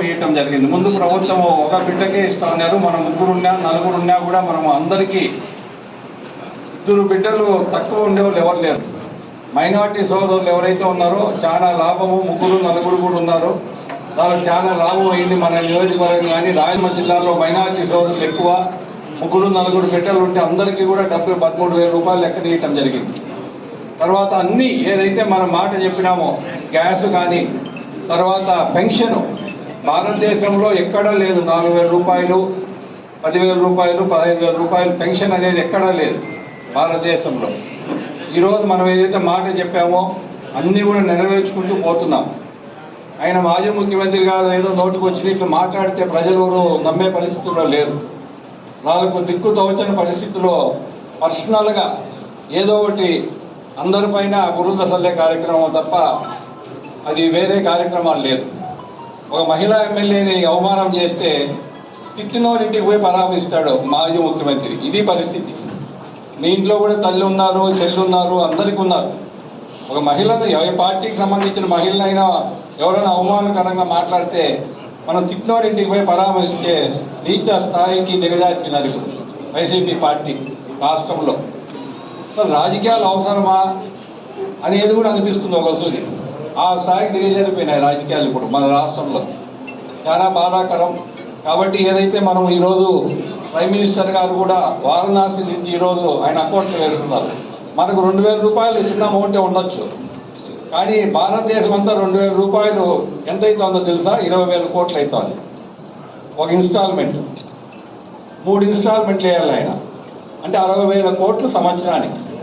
వేయటం జరిగింది. ముందు ప్రభుత్వం ఒక బిడ్డకే ఇస్తా ఉన్నారు మనం ముగ్గురున్నా నలుగురున్నా కూడా మనం అందరికీ ఇద్దరు బిడ్డలు తక్కువ ఉండేవాళ్ళు ఎవరు లేరు. మైనార్టీ సోదరులు ఎవరైతే ఉన్నారో చాలా లాభము ముగ్గురు నలుగురు కూడా ఉన్నారు. వాళ్ళకి చాలా లాభం అయింది మన నియోజకవర్గం కానీ రాయలసీమ జిల్లాలో మైనార్టీ సోదరులు ఎక్కువ ముగ్గురు నలుగురు బిడ్డలు ఉంటే అందరికీ కూడా డెబ్బై పదమూడు వేల రూపాయలు లెక్క తీయటం జరిగింది. తర్వాత అన్నీ ఏదైతే మనం మాట చెప్పినామో గ్యాస్ కానీ తర్వాత పెన్షను భారతదేశంలో ఎక్కడా లేదు. నాలుగు వేల రూపాయలు పదివేల రూపాయలు పదహైదు వేల రూపాయలు పెన్షన్ అనేది ఎక్కడా లేదు భారతదేశంలో. ఈరోజు మనం ఏదైతే మాట చెప్పామో అన్నీ కూడా నెరవేర్చుకుంటూ పోతున్నాం. ఆయన మాజీ ముఖ్యమంత్రి గారు ఏదో నోటుకు వచ్చి ఇట్లా మాట్లాడితే ప్రజలు ఎవరు నమ్మే పరిస్థితుల్లో లేరు. వాళ్ళకు దిక్కు తోచని పరిస్థితిలో పర్సనల్గా ఏదో ఒకటి అందరిపైన బురద సల్లే కార్యక్రమం తప్ప అది వేరే కార్యక్రమాలు లేదు. ఒక మహిళా ఎమ్మెల్యేని అవమానం చేస్తే తిట్టినోరింటికి పోయి పరామర్శిస్తాడు మాజీ ముఖ్యమంత్రి. ఇది పరిస్థితి. మీ ఇంట్లో కూడా తల్లి ఉన్నారు చెల్లి ఉన్నారు అందరికీ ఉన్నారు. ఒక మహిళను ఏ పార్టీకి సంబంధించిన మహిళనైనా ఎవరైనా అవమానకరంగా మాట్లాడితే మనం తిట్టినోడింటికి పోయి పరామర్శించే నీచ స్థాయికి దిగజారిపోయినారు ఇప్పుడు వైసీపీ పార్టీ రాష్ట్రంలో. సో రాజకీయాలు అవసరమా? అనేది కూడా అనిపిస్తుంది ఒకసారి ఆ స్థాయికి దిగజారిపోయినాయి రాజకీయాలు ఇప్పుడు మన రాష్ట్రంలో. చాలా బాధాకరం. కాబట్టి ఏదైతే మనం ఈరోజు ప్రైమ్ మినిస్టర్ గారు కూడా వారణాసి నుంచి ఈరోజు ఆయన అకౌంట్లు వేస్తున్నారు. మనకు రెండు వేల రూపాయలు చిన్న అమౌంటే ఉండొచ్చు. కానీ భారతదేశం అంతా రెండు వేల రూపాయలు ఎంత అవుతుందో తెలుసా? ఇరవై వేల కోట్లు అవుతుంది ఒక ఇన్స్టాల్మెంట్. మూడు ఇన్స్టాల్మెంట్లు వేయాలి ఆయన. అంటే అరవై వేల కోట్లు సంవత్సరానికి.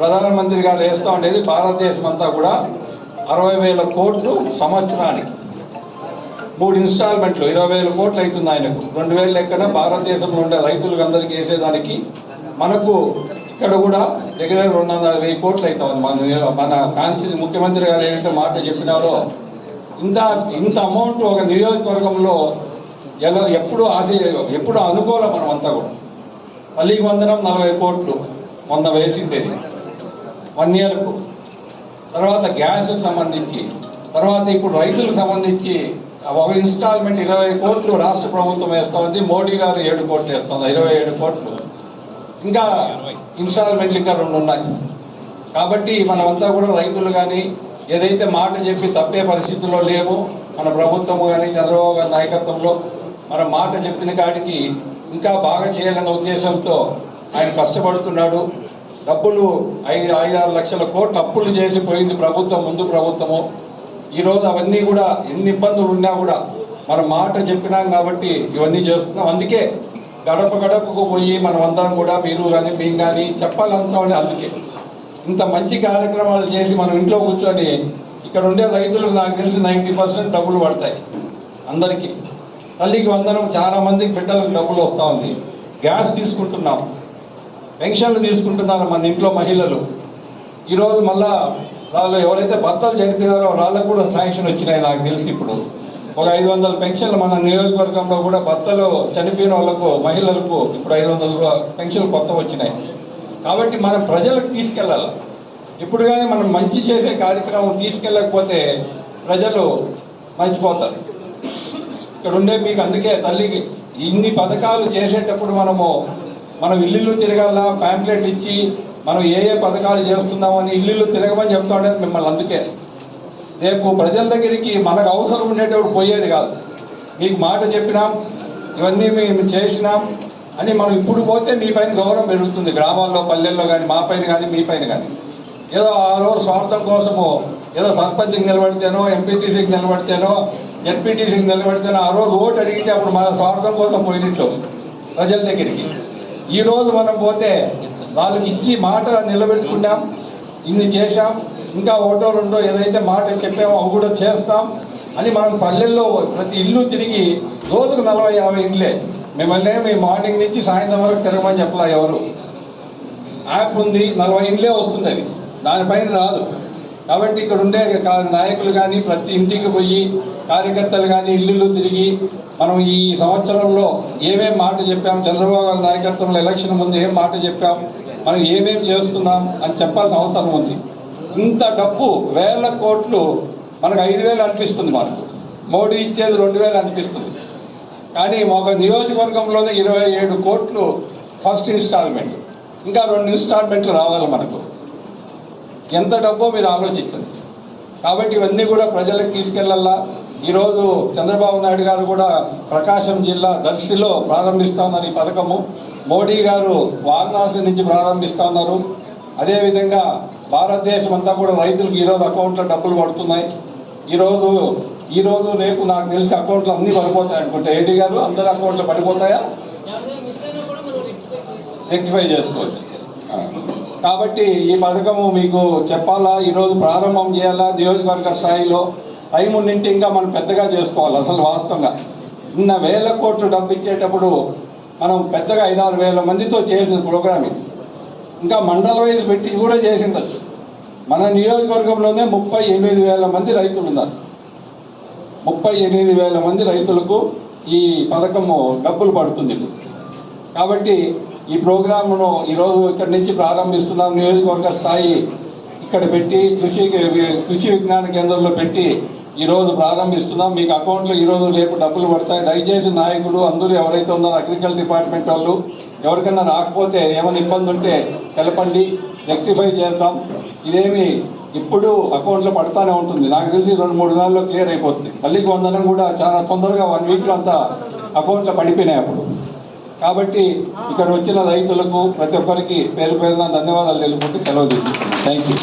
ప్రధానమంత్రి గారు వేస్తూ ఉండేది భారతదేశం అంతా కూడా అరవై వేల కోట్లు సంవత్సరానికి. మూడు ఇన్స్టాల్మెంట్లు ఇరవై వేల కోట్లు అవుతుంది ఆయనకు. రెండు వేల లెక్కన భారతదేశంలో ఉండే రైతులకు అందరికీ వేసేదానికి మనకు ఇక్కడ కూడా దగ్గర రెండు వందల వెయ్యి కోట్లు అవుతుంది మన మన కాన్స్టిట్యూన్సీ ముఖ్యమంత్రి గారు ఏదైతే మాట చెప్పినారో ఇంత ఇంత అమౌంట్ ఒక నియోజకవర్గంలో ఎలా ఎప్పుడు ఆశ ఎప్పుడు అనుకోలే మనం అంతా కూడా. పల్లికి వందనం నలభై కోట్లు వంద వేసిండేది. వన్ ఇయర్కు. తర్వాత గ్యాస్కి సంబంధించి తర్వాత ఇప్పుడు రైతులకు సంబంధించి ఒక ఇన్స్టాల్మెంట్ ఇరవై కోట్లు రాష్ట్ర ప్రభుత్వం వేస్తుంది మోడీ గారు ఏడు కోట్లు వేస్తుంది ఇరవై ఏడు కోట్లు. ఇంకా ఇన్స్టాల్మెంట్లు ఇంకా రెండు ఉన్నాయి. కాబట్టి మనమంతా కూడా రైతులు కానీ ఏదైతే మాట చెప్పి తప్పే పరిస్థితుల్లో లేవు మన ప్రభుత్వము కానీ చంద్రబాబు గారి నాయకత్వంలో మన మాట చెప్పిన కాడికి ఇంకా బాగా చేయాలన్న ఉద్దేశంతో ఆయన కష్టపడుతున్నాడు. డబ్బులు ఐదు ఐదు ఆరు లక్షల కోట్లు అప్పులు చేసి పోయింది ప్రభుత్వం ముందు ప్రభుత్వము. ఈరోజు అవన్నీ కూడా ఎన్ని ఇబ్బందులు ఉన్నా కూడా మన మాట చెప్పినాం కాబట్టి ఇవన్నీ చేస్తున్నాం. అందుకే గడప గడపకు పోయి మనం అందరం కూడా మీరు కానీ మేము కానీ చెప్పాలంతా అందుకే. ఇంత మంచి కార్యక్రమాలు చేసి మనం ఇంట్లో కూర్చొని ఇక్కడ ఉండే రైతులకు నాకు తెలిసి నైంటీ పర్సెంట్ డబ్బులు పడతాయి అందరికీ. తల్లికి వందనం చాలామందికి బిడ్డలకు డబ్బులు వస్తూ ఉంది. గ్యాస్ తీసుకుంటున్నాం. పెన్షన్లు తీసుకుంటున్నారు మన ఇంట్లో మహిళలు. ఈరోజు మళ్ళా వాళ్ళు ఎవరైతే భర్తలు చనిపోయినారో వాళ్ళకు కూడా శాంక్షన్ వచ్చినాయి నాకు తెలిసి ఇప్పుడు. ఒక ఐదు వందల పెన్షన్లు మన నియోజకవర్గంలో కూడా భర్తలు చనిపోయిన వాళ్ళకు మహిళలకు ఇప్పుడు ఐదు వందల పెన్షన్లు కొత్త వచ్చినాయి. కాబట్టి మనం ప్రజలకు తీసుకెళ్ళాలి? ఇప్పుడు కానీ మనం మంచి చేసే కార్యక్రమం తీసుకెళ్ళకపోతే ప్రజలు మర్చిపోతారు. ఇక్కడ ఉండే మీకు అందుకే తల్లికి ఇన్ని పథకాలు చేసేటప్పుడు మనము మనం ఇల్లు తిరగాల ప్యాంప్లెట్ ఇచ్చి మనం ఏ ఏ పథకాలు చేస్తున్నామని ఇల్లు తిరగమని చెప్తా ఉండేది మిమ్మల్ని అందుకే. రేపు ప్రజల దగ్గరికి మనకు అవసరం ఉండేటప్పుడు పోయేది కాదు. మీకు మాట చెప్పినాం ఇవన్నీ మేము చేసినాం అని మనం ఇప్పుడు పోతే మీ పైన గౌరవం పెరుగుతుంది. గ్రామాల్లో పల్లెల్లో కానీ మా పైన కానీ మీ పైన కానీ. ఏదో ఆ రోజు స్వార్థం కోసము ఏదో సర్పంచ్కి నిలబడితేనో ఎంపీటీసీకి నిలబడితేనో ఎన్పీటీసీకి నిలబడితేనో ఆ రోజు ఓటు అడిగితే అప్పుడు మన స్వార్థం కోసం పోయినట్లు ప్రజల దగ్గరికి. ఈ రోజు మనం పోతే వాళ్ళకి ఇచ్చి మాట నిలబెట్టుకున్నాం ఇన్ని చేశాం ఇంకా ఒకటో రెండో ఏదైతే మాట చెప్పామో అవి కూడా చేస్తాం అని మనం పల్లెల్లో ప్రతి ఇల్లు తిరిగి రోజుకు నలభై యాభై ఇండ్లే. మిమ్మల్ని మీ మార్నింగ్ నుంచి సాయంత్రం వరకు తిరగమని చెప్పలా ఎవరు? యాప్ ఉంది నలభై ఇండ్లే వస్తుంది అది. దానిపైన రాదు. కాబట్టి ఇక్కడ ఉండే కా- నాయకులు కానీ ప్రతి ఇంటికి పోయి కార్యకర్తలు కానీ ఇల్లు తిరిగి మనం ఈ సంవత్సరంలో ఏమేం మాట చెప్పాం చంద్రబాబు గారి నాయకత్వంలో ఎలక్షన్ ముందు ఏం మాట చెప్పాం మనం ఏమేం చేస్తున్నాం అని చెప్పాల్సిన అవసరం ఉంది. ఇంత డబ్బు వేల కోట్లు మనకు ఐదు వేలు అనిపిస్తుంది మనకు. మోడీ ఇచ్చేది రెండు వేలు అనిపిస్తుంది. కానీ ఒక నియోజకవర్గంలోనే ఇరవై ఏడు కోట్లు ఫస్ట్ ఇన్స్టాల్మెంట్. ఇంకా రెండు ఇన్స్టాల్మెంట్లు రావాలి మనకు. ఎంత డబ్బో మీరు ఆలోచించండి. కాబట్టి ఇవన్నీ కూడా ప్రజలకు తీసుకెళ్ళాలా ఈరోజు చంద్రబాబు నాయుడు గారు కూడా ప్రకాశం జిల్లా దర్శిలో ప్రారంభిస్తా ఉన్నారు ఈ పథకము. మోడీ గారు వారణాసి నుంచి ప్రారంభిస్తా ఉన్నారు. అదేవిధంగా భారతదేశం అంతా కూడా రైతులకు ఈరోజు అకౌంట్లో డబ్బులు పడుతున్నాయి. ఈరోజు ఈరోజు రేపు నాకు తెలిసి అకౌంట్లు అన్నీ పడిపోతాయి అనుకుంటా ఏంటి గారు? అందరి అకౌంట్లు పడిపోతాయా? రెక్టిఫై చేసుకోవచ్చు. కాబట్టి ఈ పథకము మీకు చెప్పాలా? ఈరోజు ప్రారంభం చేయాలా? నియోజకవర్గ స్థాయిలో టైం ఉన్నింటి ఇంకా మనం పెద్దగా చేసుకోవాలి? అసలు వాస్తవంగా. నిన్న వేల కోట్లు డబ్బు ఇచ్చేటప్పుడు మనం పెద్దగా ఐదారు వేల మందితో చేసిన ప్రోగ్రామ్ ఇది. ఇంకా మండల వైజ్ పెట్టి కూడా చేసిండొచ్చు మన నియోజకవర్గంలోనే ముప్పై ఎనిమిది వేల మంది రైతులు ఉన్నారు. ముప్పై ఎనిమిది వేల మంది రైతులకు ఈ పథకము డబ్బులు పడుతుంది. కాబట్టి ఈ ప్రోగ్రామ్ను ఈరోజు ఇక్కడి నుంచి ప్రారంభిస్తున్నాం. నియోజకవర్గ స్థాయి ఇక్కడ పెట్టి కృషి కృషి విజ్ఞాన కేంద్రంలో పెట్టి ఈరోజు ప్రారంభిస్తున్నాం. మీకు అకౌంట్లో ఈరోజు రేపు డబ్బులు పడతాయి. దయచేసి నాయకులు అందరూ ఎవరైతే ఉన్నారో అగ్రికల్చర్ డిపార్ట్మెంట్ వాళ్ళు ఎవరికైనా రాకపోతే ఏమైనా ఇబ్బంది ఉంటే తెలపండి. రెక్టిఫై చేద్దాం. ఇదేమి ఇప్పుడు అకౌంట్లో పడతానే ఉంటుంది. నాకు తెలిసి రెండు మూడు నెలల్లో క్లియర్ అయిపోతుంది. మళ్ళీ వందనం కూడా చాలా తొందరగా వన్ వీక్లో అంతా అకౌంట్లో పడిపోయినాయి అప్పుడు. కాబట్టి ఇక్కడ వచ్చిన రైతులకు ప్రతి ఒక్కరికి పేరు పేరున ధన్యవాదాలు తెలుపుకుంటూ సెలవు తీసుకుంటున్నాను. Thank you